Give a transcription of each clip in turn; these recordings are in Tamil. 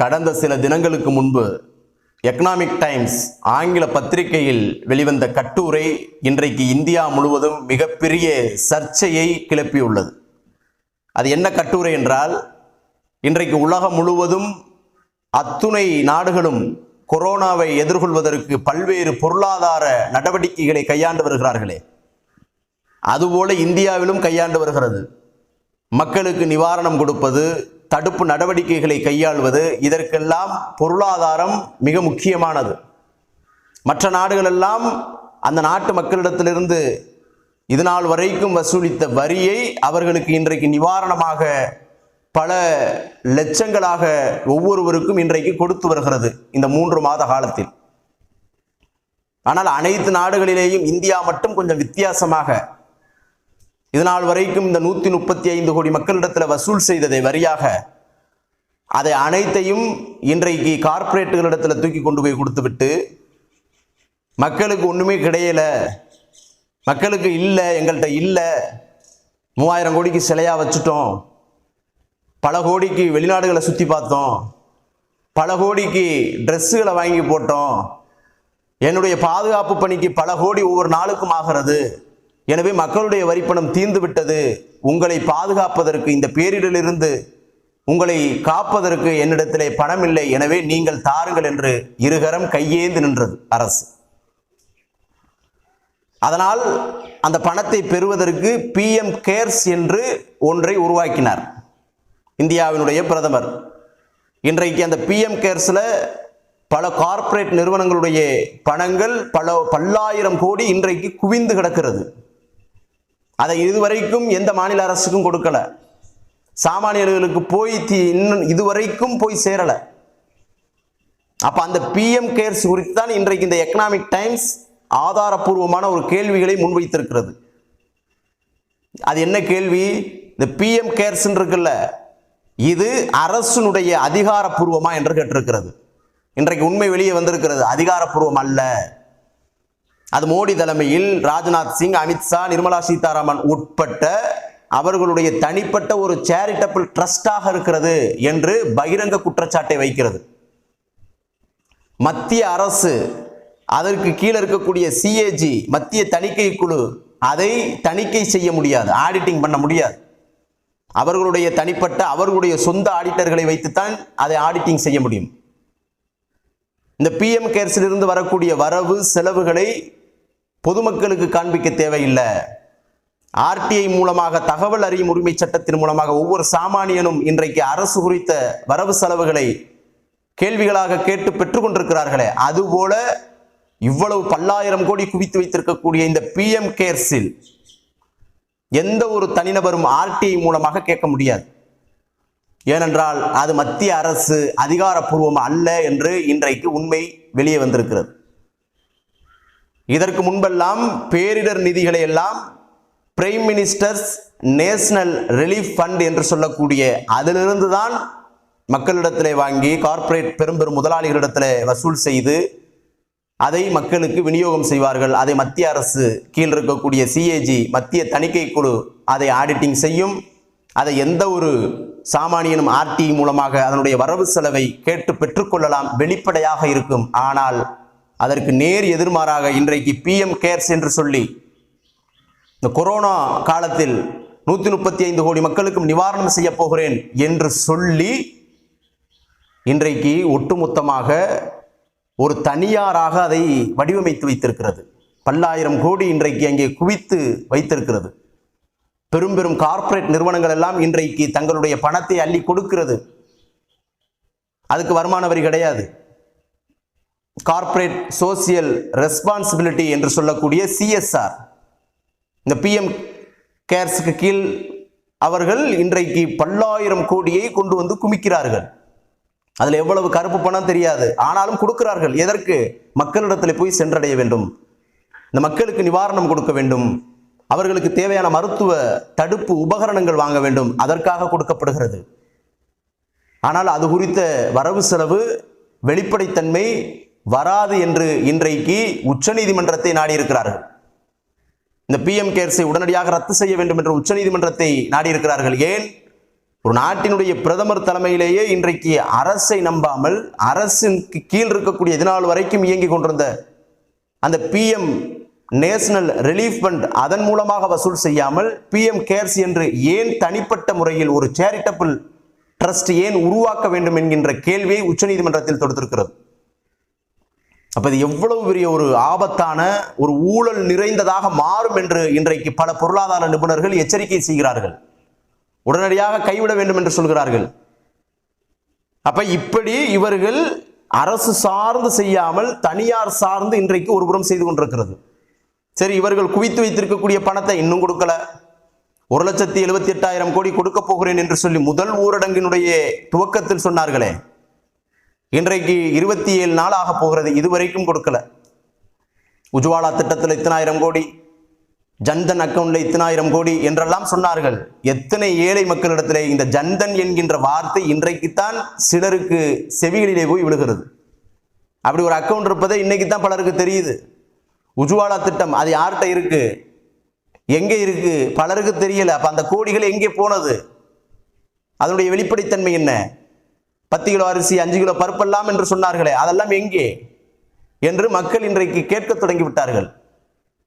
கடந்த சில தினங்களுக்கு முன்பு எக்கனாமிக் டைம்ஸ் ஆங்கில பத்திரிகையில் வெளிவந்த கட்டுரை இன்றைக்கு இந்தியா முழுவதும் மிகப்பெரிய சர்ச்சையை கிளப்பியுள்ளது. அது என்ன கட்டுரை என்றால் இன்றைக்கு உலகம் முழுவதும் அத்துணை நாடுகளும் கொரோனாவை எதிர்கொள்வதற்கு பல்வேறு பொருளாதார நடவடிக்கைகளை கையாண்டு வருகிறார்களே. அதுபோல இந்தியாவிலும் கையாண்டு வருகிறது. மக்களுக்கு நிவாரணம் கொடுப்பது தடுப்பு நடவடிக்கைகளை கையாள்வது இதற்கெல்லாம் பொருளாதாரம் மிக முக்கியமானது. மற்ற நாடுகளெல்லாம் அந்த நாட்டு மக்களிடத்திலிருந்து இது நாள் வரைக்கும் வசூலித்த வரியை அவர்களுக்கு இன்றைக்கு நிவாரணமாக பல லட்சங்களாக ஒவ்வொருவருக்கும் இன்றைக்கு கொடுத்து வருகிறது இந்த மூன்று மாத காலத்தில். ஆனால் அனைத்து நாடுகளிலேயும் இந்தியா மட்டும் கொஞ்சம் வித்தியாசமாக இதனால் வரைக்கும் இந்த நூற்றி முப்பத்தி ஐந்து கோடி மக்களிடத்தில் வசூல் செய்ததை வரியாக அதை அனைத்தையும் இன்றைக்கு கார்ப்பரேட்டுகளிடத்தில் தூக்கி கொண்டு போய் கொடுத்துவிட்டு மக்களுக்கு ஒன்றுமே கிடையல. மக்களுக்கு இல்லை எங்கள்கிட்ட இல்லை. மூவாயிரம் கோடிக்கு சிலையாக வச்சுட்டோம். பல கோடிக்கு வெளிநாடுகளை சுற்றி பார்த்தோம். பல கோடிக்கு ட்ரெஸ்ஸுகளை வாங்கி போட்டோம். என்னுடைய பாதுகாப்பு பணிக்கு பல கோடி ஒவ்வொரு நாளுக்கும் ஆகிறது. எனவே மக்களுடைய வரிப்பணம் தீர்ந்துவிட்டது. உங்களை பாதுகாப்பதற்கு இந்த பேரிடலிருந்து உங்களை காப்பதற்கு என்னிடத்திலே பணம் இல்லை எனவே நீங்கள் தாருங்கள் என்று இருகரம் கையேந்து நின்றது அரசு. அதனால் அந்த பணத்தை பெறுவதற்கு பிஎம் கேர்ஸ் என்று ஒன்றை உருவாக்கினார். இந்தியாவினுடைய பிரதமர். இன்றைக்கு அந்த பிஎம் கேர்ஸில் பல கார்ப்பரேட் நிறுவனங்களுடைய பணங்கள் பல பல்லாயிரம் கோடி இன்றைக்கு குவிந்து கிடக்கிறது. அதை இதுவரைக்கும் எந்த மாநில அரசுக்கும் கொடுக்கல. சாமானியர்களுக்கு போய் தீ இன்னும் இதுவரைக்கும் போய் சேரல. அப்ப அந்த பிஎம் கேர்ஸ் குறித்து தான் இன்றைக்கு இந்த எக்கனாமிக் டைம்ஸ் ஆதாரப்பூர்வமான ஒரு கேள்விகளை முன்வைத்திருக்கிறது. அது என்ன கேள்வி? இந்த பிஎம் கேர்ஸ் இருக்குல்ல இது அரசுனுடைய அதிகாரப்பூர்வமா என்று கேட்டிருக்கிறது. இன்றைக்கு உண்மை வெளியே வந்திருக்கிறது அதிகாரப்பூர்வம் அல்ல. அது மோடி தலைமையில் ராஜ்நாத் சிங் அமித்ஷா நிர்மலா சீதாராமன் உட்பட்ட அவர்களுடைய தனிப்பட்ட ஒரு சேரிட்டபிள் ட்ரஸ்டாக இருக்கிறது என்று பகிரங்க குற்றச்சாட்டை வைக்கிறது. மத்திய அரசு அதற்கு கீழே இருக்கக்கூடிய சிஏஜி மத்திய தணிக்கை குழு அதை தணிக்கை செய்ய முடியாது ஆடிட்டிங் பண்ண முடியாது. அவர்களுடைய தனிப்பட்ட அவர்களுடைய சொந்த ஆடிட்டர்களை வைத்துத்தான் அதை ஆடிட்டிங் செய்ய முடியும். இந்த பிஎம் கேர்ஸிலிருந்து வரக்கூடிய வரவு செலவுகளை பொதுமக்களுக்கு காண்பிக்க தேவையில்லை. ஆர்டிஐ மூலமாக தகவல் அறியும் உரிமை சட்டத்தின் மூலமாக ஒவ்வொரு சாமானியனும் இன்றைக்கு அரசு குறித்த வரவு செலவுகளை கேள்விகளாக கேட்டு பெற்றுக்கொண்டிருக்கிறார்களே அதுபோல இவ்வளவு பல்லாயிரம் கோடி குவித்து வைத்திருக்கக்கூடிய இந்த பிஎம் கேர்ஸில் எந்த ஒரு தனிநபரும் ஆர்டிஐ மூலமாக கேட்க முடியாது. ஏனென்றால் அது மத்திய அரசு அதிகாரப்பூர்வம் அல்ல என்று இன்றைக்கு உண்மை வெளியே வந்திருக்கிறது. இதற்கு முன்பெல்லாம் பேரிடர் நிதிகளை எல்லாம் prime ministers national relief fund என்று சொல்லக்கூடிய அதிலிருந்து தான் மக்களிடத்திலே வாங்கி கார்ப்பரேட் பெரும் பெரும் முதலாளிகளிடத்திலே வசூல் செய்து அதை மக்களுக்கு விநியோகம் செய்வார்கள். அதை மத்திய அரசு கீழ் இருக்கக்கூடிய சிஏஜி மத்திய தணிக்கை குழு அதை ஆடிட்டிங் செய்யும். அதை எந்த ஒரு சாமானியனும் ஆர்டி மூலமாக அதனுடைய வரவு செலவை கேட்டு பெற்றுக்கொள்ளலாம் வெளிப்படையாக இருக்கும். ஆனால் அதற்கு நேர் எதிர்மாறாக இன்றைக்கு பிஎம் கேர்ஸ் என்று சொல்லி இந்த கொரோனா காலத்தில் நூற்றி முப்பத்தி ஐந்து கோடி மக்களுக்கும் நிவாரணம் செய்ய போகிறேன் என்று சொல்லி இன்றைக்கு ஒட்டுமொத்தமாக ஒரு தனியாராக அதை வடிவமைத்து வைத்திருக்கிறது. பல்லாயிரம் கோடி இன்றைக்கு அங்கே குவித்து வைத்திருக்கிறது. பெரும் பெரும் கார்ப்பரேட் நிறுவனங்கள் எல்லாம் இன்றைக்கு தங்களுடைய பணத்தை அள்ளி கொடுக்கிறது. அதுக்கு வருமான வரி கிடையாது. கார்ப்பரேட் சோசியல் ரெஸ்பான்சிபிலிட்டி என்று சொல்லக்கூடிய சிஎஸ்ஆர் இந்த பிஎம் கேர்ஸுக்கு கீழ் அவர்கள் இன்றைக்கு பல்லாயிரம் கோடியை கொண்டு வந்து குமிக்கிறார்கள். அதில் எவ்வளவு கருப்பு பணம் தெரியாது. ஆனாலும் கொடுக்கிறார்கள். எதற்கு? மக்களிடத்தில் போய் சென்றடைய வேண்டும். இந்த மக்களுக்கு நிவாரணம் கொடுக்க வேண்டும். அவர்களுக்கு தேவையான மருத்துவ தடுப்பு உபகரணங்கள் வாங்க வேண்டும். அதற்காக கொடுக்கப்படுகிறது. ஆனால் அது குறித்த வரவு செலவு வெளிப்படைத்தன்மை வராது என்று இன்றைக்கு உச்சநீதிமன்றத்தை நாடியிருக்கிறார்கள். இந்த பிஎம் கேர்ஸை உடனடியாக ரத்து செய்ய வேண்டும் என்று உச்சநீதிமன்றத்தை நாடியிருக்கிறார்கள். ஏன்? ஒரு நாட்டினுடைய பிரதமர் தலைமையிலேயே இன்றைக்கு அரசை நம்பாமல் அரசுக்கு கீழ் இருக்கக்கூடிய இதனால் வரைக்கும் இயங்கி கொண்டிருந்த அந்த பிஎம் நேஷனல் ரிலீஃப் ஃபண்ட் அதன் மூலமாக வசூல் செய்யாமல் பிஎம் கேர்ஸ் என்று ஏன் தனிப்பட்ட முறையில் ஒரு சேரிட்டபிள் ட்ரஸ்ட் ஏன் உருவாக்க வேண்டும் என்கின்ற கேள்வியை உச்சநீதிமன்றத்தில் தொடுத்திருக்கிறது. அப்போ இது எவ்வளவு பெரிய ஒரு ஆபத்தான ஒரு ஊழல் நிறைந்ததாக மாறும் என்று இன்றைக்கு பல பொருளாதார நிபுணர்கள் எச்சரிக்கை செய்கிறார்கள். உடனடியாக கைவிட வேண்டும் என்று சொல்கிறார்கள். அப்ப இப்படி இவர்கள் அரசு சார்ந்து செய்யாமல் தனியார் சார்ந்து இன்றைக்கு ஒருபுறம் செய்து கொண்டிருக்கிறது. சரி இவர்கள் குவித்து வைத்திருக்கக்கூடிய பணத்தை இன்னும் கொடுக்கல. ஒரு லட்சத்தி எழுபத்தி எட்டாயிரம் கோடி கொடுக்க போகிறேன் என்று சொல்லி முதல் ஊரடங்கினுடைய துவக்கத்தில் சொன்னார்களே. இன்றைக்கு இருபத்தி ஏழு நாள் ஆக போகிறது இதுவரைக்கும் கொடுக்கல. உஜ்வாலா திட்டத்தில் இத்தனாயிரம் கோடி ஜன்தன் அக்கௌண்ட்ல இத்தனாயிரம் கோடி என்றெல்லாம் சொன்னார்கள். எத்தனை ஏழை மக்களிடத்திலே இந்த ஜன்தன் என்கின்ற வார்த்தை இன்றைக்குத்தான் சிலருக்கு செவிகளிலே போய் விழுகிறது. அப்படி ஒரு அக்கௌண்ட் இருப்பதை இன்னைக்கு தான் பலருக்கு தெரியுது. உஜ்வாலா திட்டம் அது யார்கிட்ட இருக்கு? எங்கே இருக்கு? பலருக்கு தெரியல. அப்ப அந்த கோடிகள் எங்கே போனது? அதனுடைய வெளிப்படைத்தன்மை என்ன? பத்து கிலோ அரிசி அஞ்சு கிலோ பருப்பெல்லாம் என்று சொன்னார்களே. அதெல்லாம் எங்கே? என்று மக்கள் இன்றைக்கு கேட்க தொடங்கி விட்டார்கள்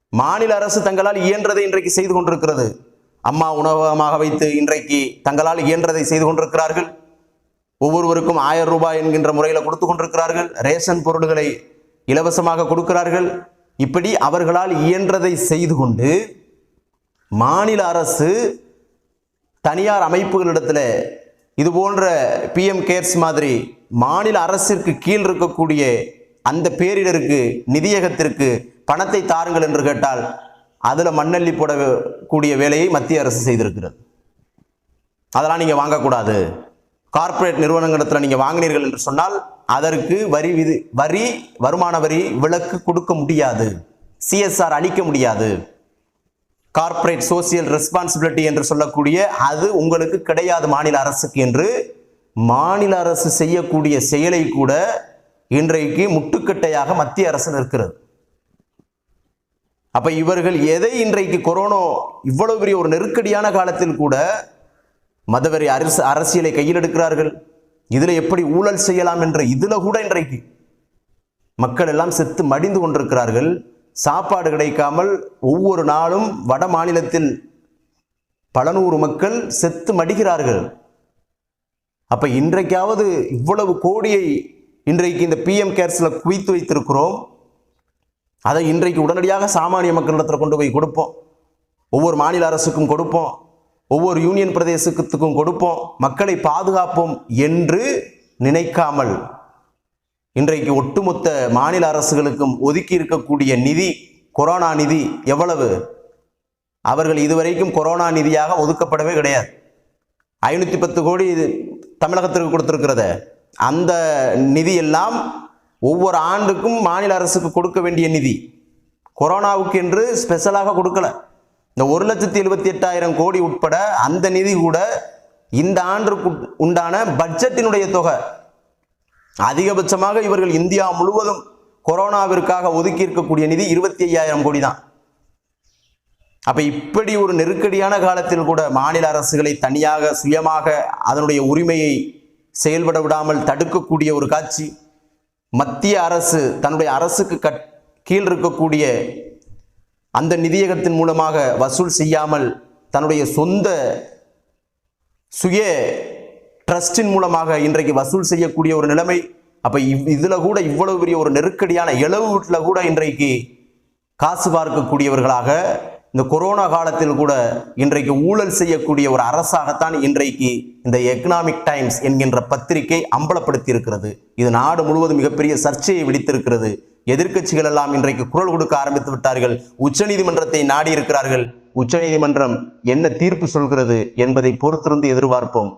மாநில அரசு தங்களால் இயன்றதை இன்றைக்கு செய்து கொண்டிருக்கிறது. அம்மா உணவகமாக வைத்து இன்றைக்கு தங்களால் இயன்றதை செய்து கொண்டிருக்கிறார்கள். ஒவ்வொருவருக்கும் ஆயிரம் ரூபாய் என்கின்ற முறையில் கொடுத்து கொண்டிருக்கிறார்கள். ரேஷன் பொருள்களை இலவசமாக கொடுக்கிறார்கள். இப்படி அவர்களால் இயன்றதை செய்து கொண்டு மாநில அரசு தனியார் அமைப்புகளிடத்தில் இது போன்ற பிஎம் கேர்ஸ் மாதிரி மாநில அரசிற்கு கீழ் இருக்கக்கூடிய அந்த பேரிடருக்கு நிதியகத்திற்கு பணத்தை தாருங்கள் என்று கேட்டால் அதில் மண்ணள்ளி போடக்கூடிய வேலையை மத்திய அரசு செய்திருக்கிறது. அதெல்லாம் நீங்கள் வாங்கக்கூடாது. கார்ப்பரேட் நிறுவனங்களிடத்தில் நீங்கள் வாங்கினீர்கள் என்று சொன்னால் அதற்கு வரி விதி வரி வருமான வரி விலக்கு கொடுக்க முடியாது. சிஎஸ்ஆர் அளிக்க முடியாது. கார்ப்பரேட் சோசியல் ரெஸ்பான்சிபிலிட்டி என்று சொல்லக்கூடிய அது உங்களுக்கு கிடையாது மாநில அரசுக்கு என்று மாநில அரசு செய்யக்கூடிய செயலை கூட இன்றைக்கு முட்டுக்கட்டையாக மத்திய அரசு நிற்கிறது. அப்ப இவர்கள் எதை இன்றைக்கு கொரோனா இவ்வளவு பெரிய ஒரு நெருக்கடியான காலத்தில் கூட மதவெறி அரசு அரசியலை கையில் எடுக்கிறார்கள். இதில் எப்படி ஊழல் செய்யலாம் என்ற இதில் கூட இன்றைக்கு மக்கள் எல்லாம் செத்து மடிந்து கொண்டிருக்கிறார்கள். சாப்பாடு கிடைக்காமல் ஒவ்வொரு நாளும் வட மாநிலத்தில் பல நூறு மக்கள் செத்து மடிகிறார்கள். அப்போ இன்றைக்காவது இவ்வளவு கோடியை இன்றைக்கு இந்த பிஎம் கேர்ஸில் குவித்து வைத்திருக்கிறோம். அதை இன்றைக்கு உடனடியாக சாமானிய மக்களிடத்தில் கொண்டு போய் கொடுப்போம். ஒவ்வொரு மாநில அரசுக்கும் கொடுப்போம். ஒவ்வொரு யூனியன் பிரதேசத்துக்கும் கொடுப்போம். மக்களை பாதுகாப்போம் என்று நினைக்காமல் இன்றைக்கு ஒட்டுமொத்த மாநில அரசுகளுக்கும் ஒதுக்கி இருக்கக்கூடிய நிதி கொரோனா நிதி எவ்வளவு? அவர்கள் இதுவரைக்கும் கொரோனா நிதியாக ஒதுக்கப்படவே கிடையாது. ஐநூற்றி பத்து கோடி இது தமிழகத்திற்கு கொடுத்துருக்கிறத. அந்த நிதி எல்லாம் ஒவ்வொரு ஆண்டுக்கும் மாநில அரசுக்கு கொடுக்க வேண்டிய நிதி. கொரோனாவுக்கு என்று ஸ்பெஷலாக கொடுக்கல. இந்த ஒரு லட்சத்தி எழுபத்தி எட்டாயிரம் கோடி உட்பட அந்த நிதி கூட இந்த ஆண்டுக்கு உண்டான பட்ஜெட்டினுடைய தொகை அதிகபட்சமாக இவர்கள் இந்தியா முழுவதும் கொரோனாவிற்காக ஒதுக்கி இருக்கக்கூடிய நிதி இருபத்தி ஐயாயிரம் கோடி தான் அப்ப இப்படி ஒரு நெருக்கடியான காலத்தில் கூட மாநில அரசுகளை தனியாக சுயமாக அதனுடைய உரிமையை செயல்பட விடாமல் தடுக்கக்கூடிய ஒரு காட்சி மத்திய அரசு தன்னுடைய அரசுக்கு கட் கீழ் இருக்கக்கூடிய அந்த நிதியகத்தின் மூலமாக வசூல் செய்யாமல் தன்னுடைய சொந்த சுய ட்ரஸ்டின் மூலமாக இன்றைக்கு வசூல் செய்யக்கூடிய ஒரு நிலைமை. அப்ப இவ் இதுல கூட இவ்வளவு பெரிய ஒரு நெருக்கடியான இளவு வீட்டில் கூட இன்றைக்கு காசு பார்க்கக்கூடியவர்களாக இந்த கொரோனா காலத்தில் கூட இன்றைக்கு ஊழல் செய்யக்கூடிய ஒரு அரசாகத்தான் இன்றைக்கு இந்த எக்கனாமிக் டைம்ஸ் என்கின்ற பத்திரிகை அம்பலப்படுத்தி இருக்கிறது இது நாடு முழுவதும் மிகப்பெரிய சர்ச்சையை விடுத்திருக்கிறது. எதிர்க்கட்சிகள் எல்லாம் இன்றைக்கு குரல் கொடுக்க ஆரம்பித்து விட்டார்கள். உச்சநீதிமன்றத்தை நாடி இருக்கிறார்கள் உச்சநீதிமன்றம் என்ன தீர்ப்பு சொல்கிறது என்பதை பொறுத்திருந்து எதிர்பார்ப்போம்.